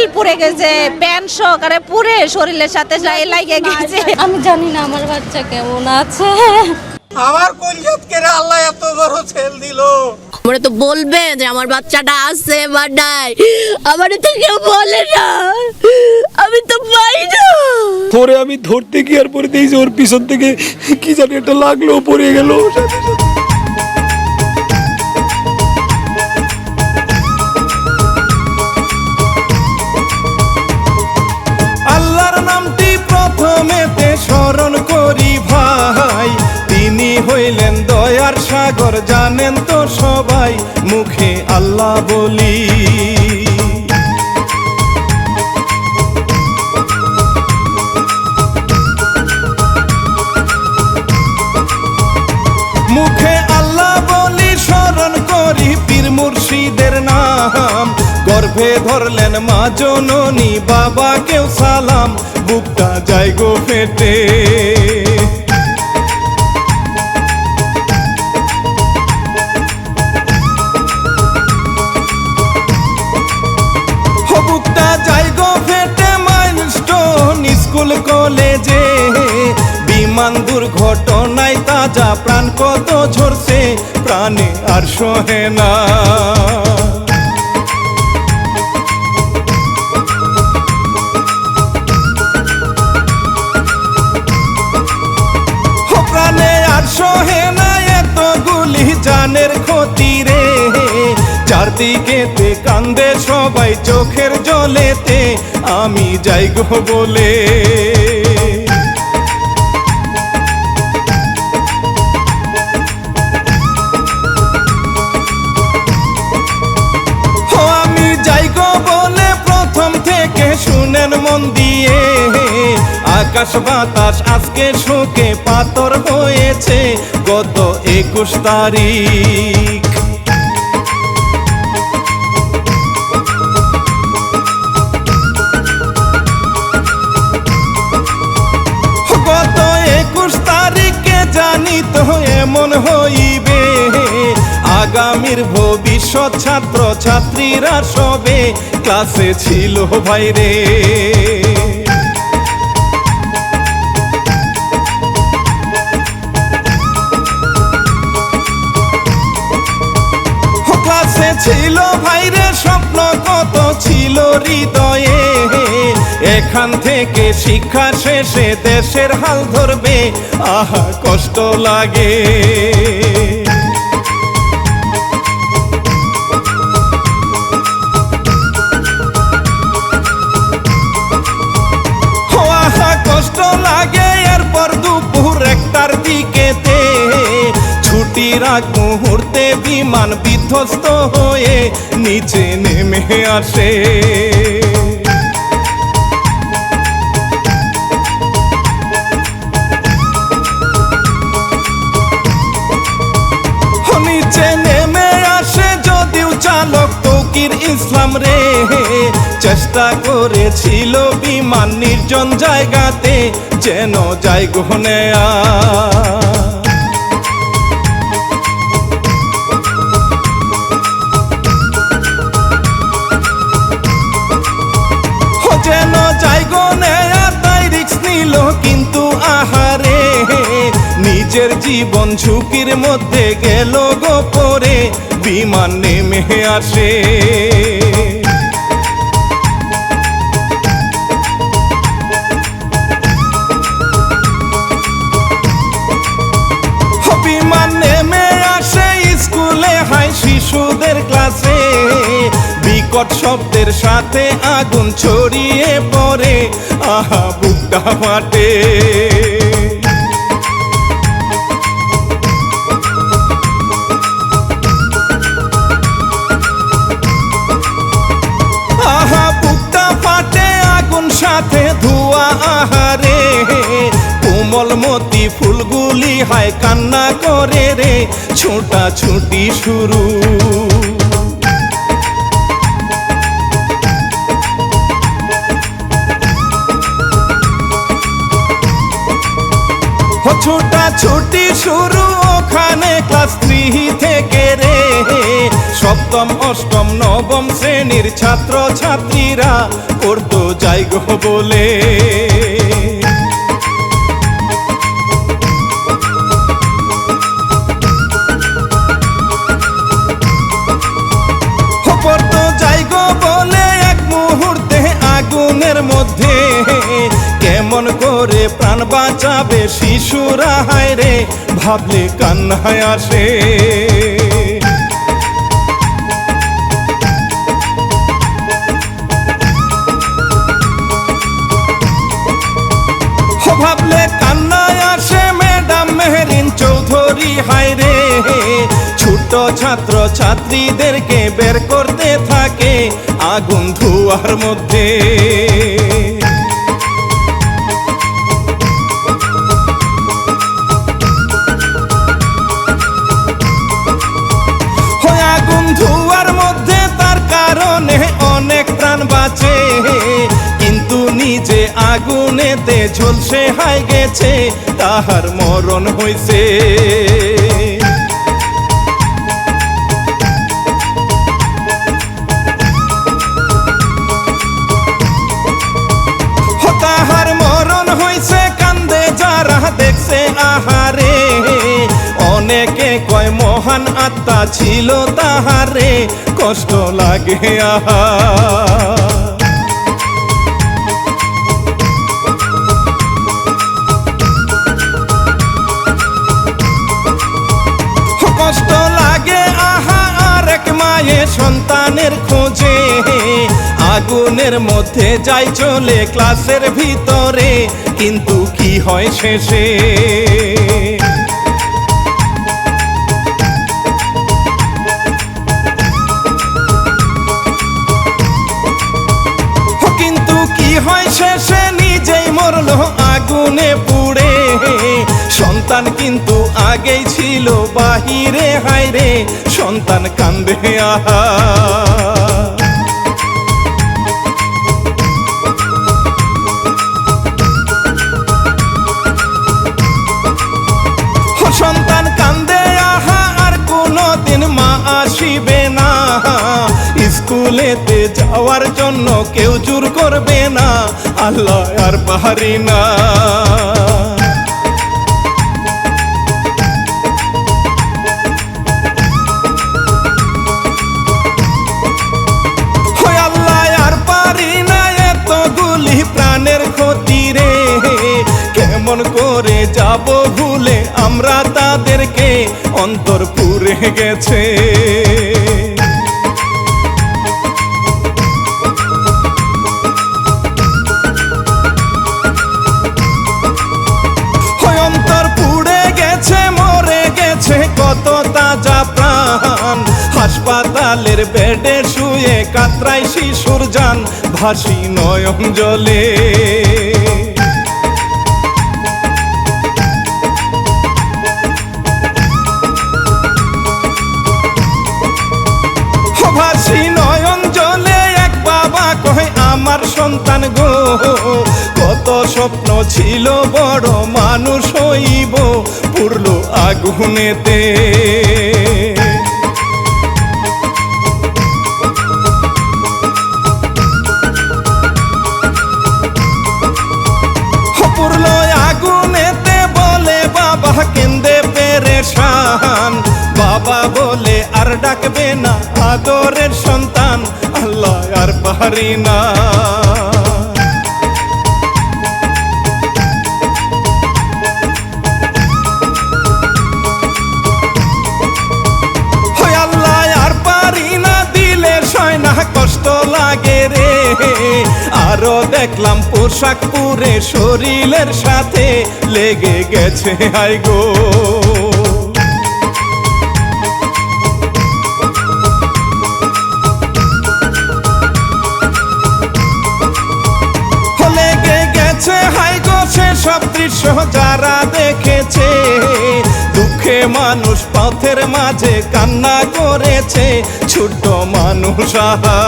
শরীর পুড়ে গেছে প্যান্ট সহকারে পুড়ে শরীরের সাথে যাই লাগে গেছে। আমি জানি না আমার বাচ্চা কেমন আছে। আমার কলিজাত কেড়ে আল্লাহ এত বড় ছেল দিল? আমরা তো বলবে যে আমার বাচ্চাটা আছে বা নাই। আমার তো কেউ বলে না। আমি তো পাই না। পরে আমি ধরতে গিয়ে আর পরে দেখছি ওর পিছন থেকে কি জানি একটা লাগল পড়ে গেল। আল্লাহর হইলেন দয়ার সাগর, জানেন তো সবাই, মুখে আল্লাহ বলি। মুখে আল্লাহ বলি, স্মরণ করি পীর মুর্শিদের নাম। গর্ভে ধরলেন মা জননী, বাবাকেও সালাম। বুকটা যাই গো ফেটে। স্কুল কলেজে বিমান দুর্ঘটনায় তাজা প্রাণ কত ঝরছে, প্রাণে আর সহে না। আর সহে না এত জানের ক্ষতি রে। চারদিকেতে কান্দে সবাই চোখের জলেতে, আমি যাই গো বলে। মন দিয়ে। আকাশ বাতাস আজকে শোকে পাথর হয়েছে গত একুশ তারিখ। গত একুশ তারিখে জানি তো এমন হইবে, আগামীর ভবিষ্যৎ ছাত্র ছাত্রীরা সবে ক্লাসে ছিল ভাইরে ক্লাসে ছিল ভাইরে স্বপ্ন কত ছিল হৃদয়ে। এখান থেকে শিক্ষা শেষে দেশের হাল ধরবে, আহা, কষ্ট লাগে। লাগে এরপর দুপুর একটার দিকেতে ছুটির আগ মুহূর্তে বিমান বিধ্বস্ত হয়ে নিচে নেমে আসে। তৌকির ইসলাম রে চেষ্টা করেছিল বিমান নির্জন জায়গাতে যেন যাই নেয়া জীবন ঝুঁকির মধ্যে গেল গো পরে, বিমান নেমে আসে। বিমান নেমে আসে স্কুলে, হাই শিশুদের ক্লাসে। বিকট শব্দের সাথে আগুন ছড়িয়ে পড়ে, আহা, বুকটা ফাটে। ফুলগুলি হায় কান্না করে রে, ছোটা ছুটি শুরু। ছোটা ছুটি শুরু ওখানে ক্লাস থ্রি থেকে রে। সপ্তম, অষ্টম, নবম শ্রেণির ছাত্র ছাত্রীরা পড়তো যাই গো বলে। মধ্যে। কেমন করে প্রাণ বাঁচাবে শিশুরা, হায় রে, ভাবলে কান্নায় আসে। ভাবলে কান্নায় আসে ম্যাডাম মেহরিন চৌধুরী, হায় রে। ছোট ছাত্র ছাত্রীদেরকে বের করতে থাকে আগুন ধোয়ার মধ্যে। আগুনেতে ঝলসে হাই গেছে, তাহার মরণ হইছে। তাহার মরণ হইছে, কান্দে যারা দেখছে আহারে। অনেকে কয়, মহান আত্মা ছিল তাহারে, কষ্ট লাগে আহা। সন্তানের খোঁজে। আগুনের মধ্যে যাই চলে ক্লাসের ভিতরে কিন্তু কি হয় শেষে? সন্তান কিন্তু আগেই ছিল বাহিরে, হায়রে, সন্তান কান্দে, আহা। সন্তান কান্দে, আহা, আর কোনো দিন মা আসিবে স্কুলেতে যাওয়ার জন্য কেউ জোর করবে না। আল্লাহ আর পাহারি না। কেমন করে যাব ভুলে আমরা তাদেরকে অন্তর পুরে গেছে। পুড়ে গেছে, মরে গেছে, কত হাসপাতালের বেডে শুয়ে কাতরাই শিশুর যান, ভাসি নয়ন জলে। স্বপ্ন ছিল বড় মানুষ হইব, পুরলো আগুনেতে। পুরলো আগুনেতে বলে বাবা, কেন্দে পেরেশান। বাবা বলে, আর ডাকবে না আদরের সন্তান, আল্লাহ আর পারি না। আরও দেখলাম পোশাক পুরে শরীরের সাথে লেগে গেছে আই গো। লেগে গেছে যারা দেখেছে। দুঃখে মানুষ পথের মাঝে কান্না করেছে, ছোট্ট মানুষ, আহা।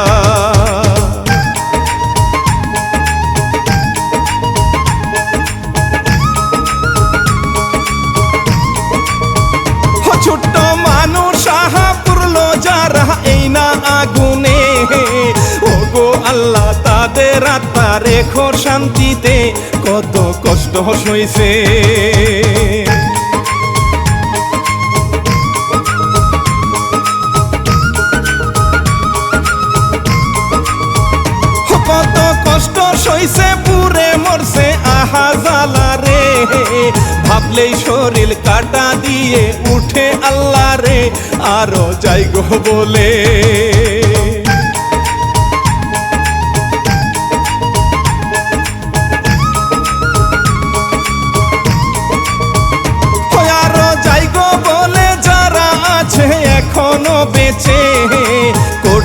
তাদের আত্মা রেখো শান্তিতে, কত কষ্ট সইছে। কত কষ্ট সইছে, পুরে মরছে, আহা জালা রে। ভাবলেই শরীর কাটা দিয়ে উঠে আল্লাহ রে, আরও যাই গো বলে।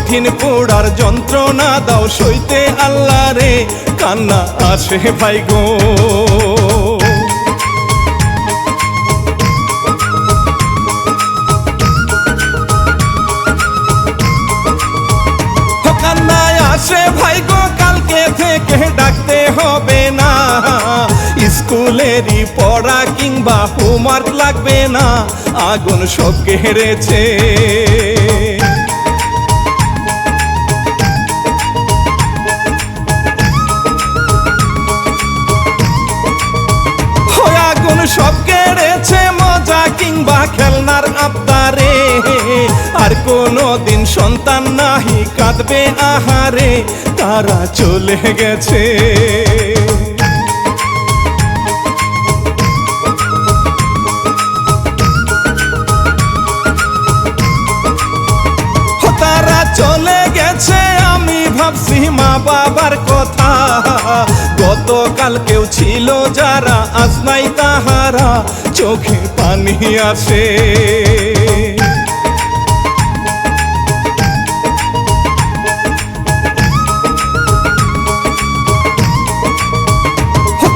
কঠিন পোড়ার যন্ত্রণা দাও সইতে আল্লাহ রে, কান্না আসে ভাই গো। আসে ভাই গো, কালকে থেকে ডাকতে হবে না। স্কুলেরই পড়া কিংবা হোমওয়ার্ক লাগবে না, আগুন সব কেড়েছে। কিংবা খেলনার আবদারে। আর কোনো দিন সন্তান নাহি কাঁদবে আহারে। তারা চলে গেছে। গতকাল কেউ ছিল যারা, আজ নাই তাহারা, চোখে পানি আসে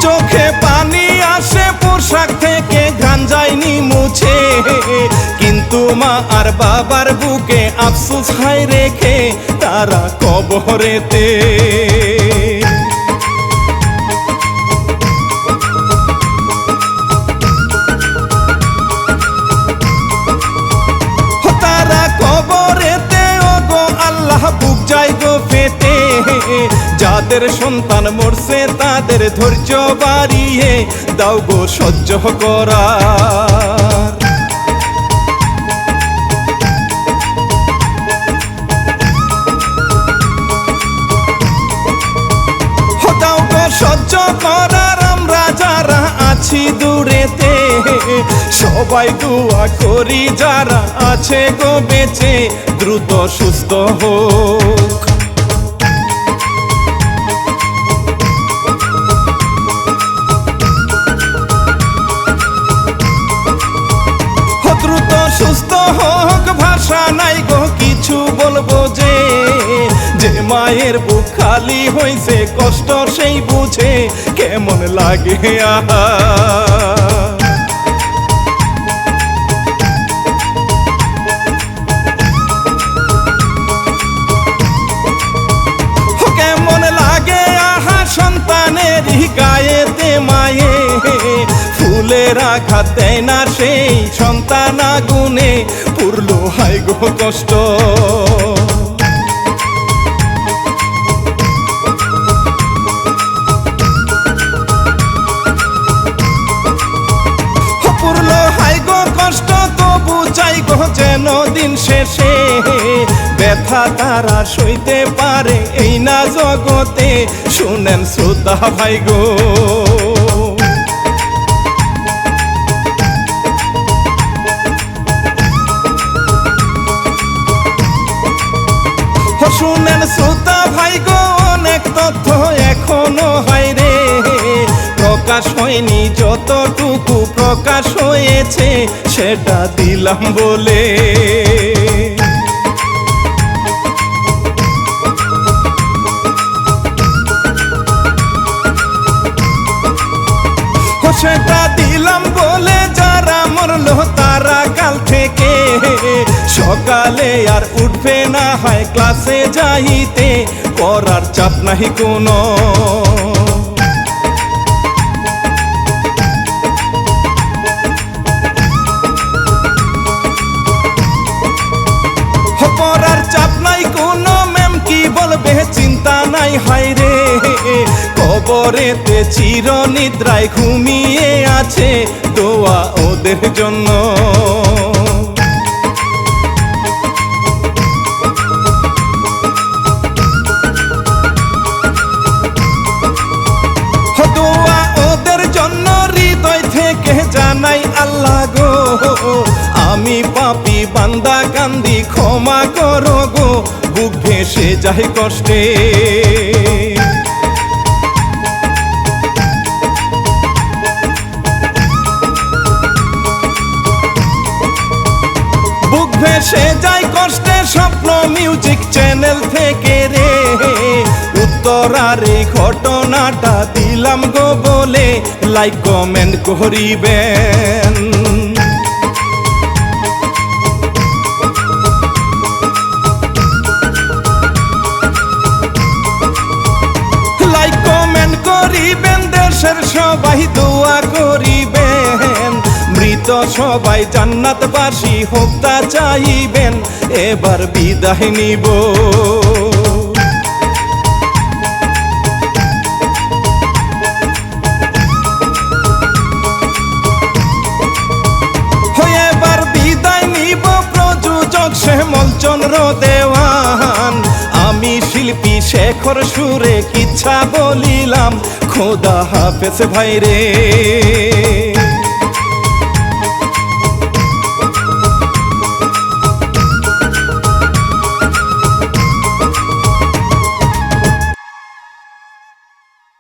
চোখে পানি আসে, পোশাক থেকে ঘান যায়নি মুছে। কিন্তু মা আর বাবার বুকে আফসোস হাই রেখে, তারা কবরেতে। যাদের সন্তান মরছে, তাদের ধৈর্য বাড়িয়ে দাও গো সহ্য করা সহ্য দূরেতে, সবাই দোয়া করি, যারা আছে গো বেঁচে, দ্রুত সুস্থ হোক। ভাষা নাই গো, কিছু বলব যে যে মায়ের বুক খালি হইছে, কষ্ট সেই বুঝে কেমন লাগে আহা। কেমন ফুলের আঘাত না সেই সন্তান আগুনে পুরলো হাই গো কষ্ট। যেন দিন শেষে। ব্যথা তারা সইতে পারে এই না জগতে। শুনেন শ্রোতা ভাই গো। শুনেন শ্রোতা ভাই গো অনেক তথ্য এখনও হয় রে। প্রকাশ হয়নি যতটুকু প্রকাশ হয়েছে, সেটা দিলাম বলে। সেটা দিলাম বলে যারা মরলো তারা কাল থেকে। সকালে আর উঠবে না হয় ক্লাসে যাইতে, পড়ার চাপ নাহি কোনো। চাপ নাই কোনো, ম্যাম চিন্তা নাই রে। চির নিদ্রায় ঘুমিয়ে আছে দোয়া ওদের জন্য। পাপি বান্দা কান্দি ক্ষমা করো গো, বুক ভেসে যায় কষ্টে। বুক ভেসে যায় কষ্টে স্বপ্ন মিউজিক চ্যানেল থেকে রে। উত্তরার এই ঘটনাটা দিলাম গো বলে লাইক কমেন্ট করিবেন। সবাই জান্নাতবাসী হোক তা চাইবেন, এবার বিদায় নিব। চন্দ্র দেওয়ান। আমি শিল্পী শেখর সুরে কিচ্ছা বলিলাম, খোদা হাফেজ ভাইরে।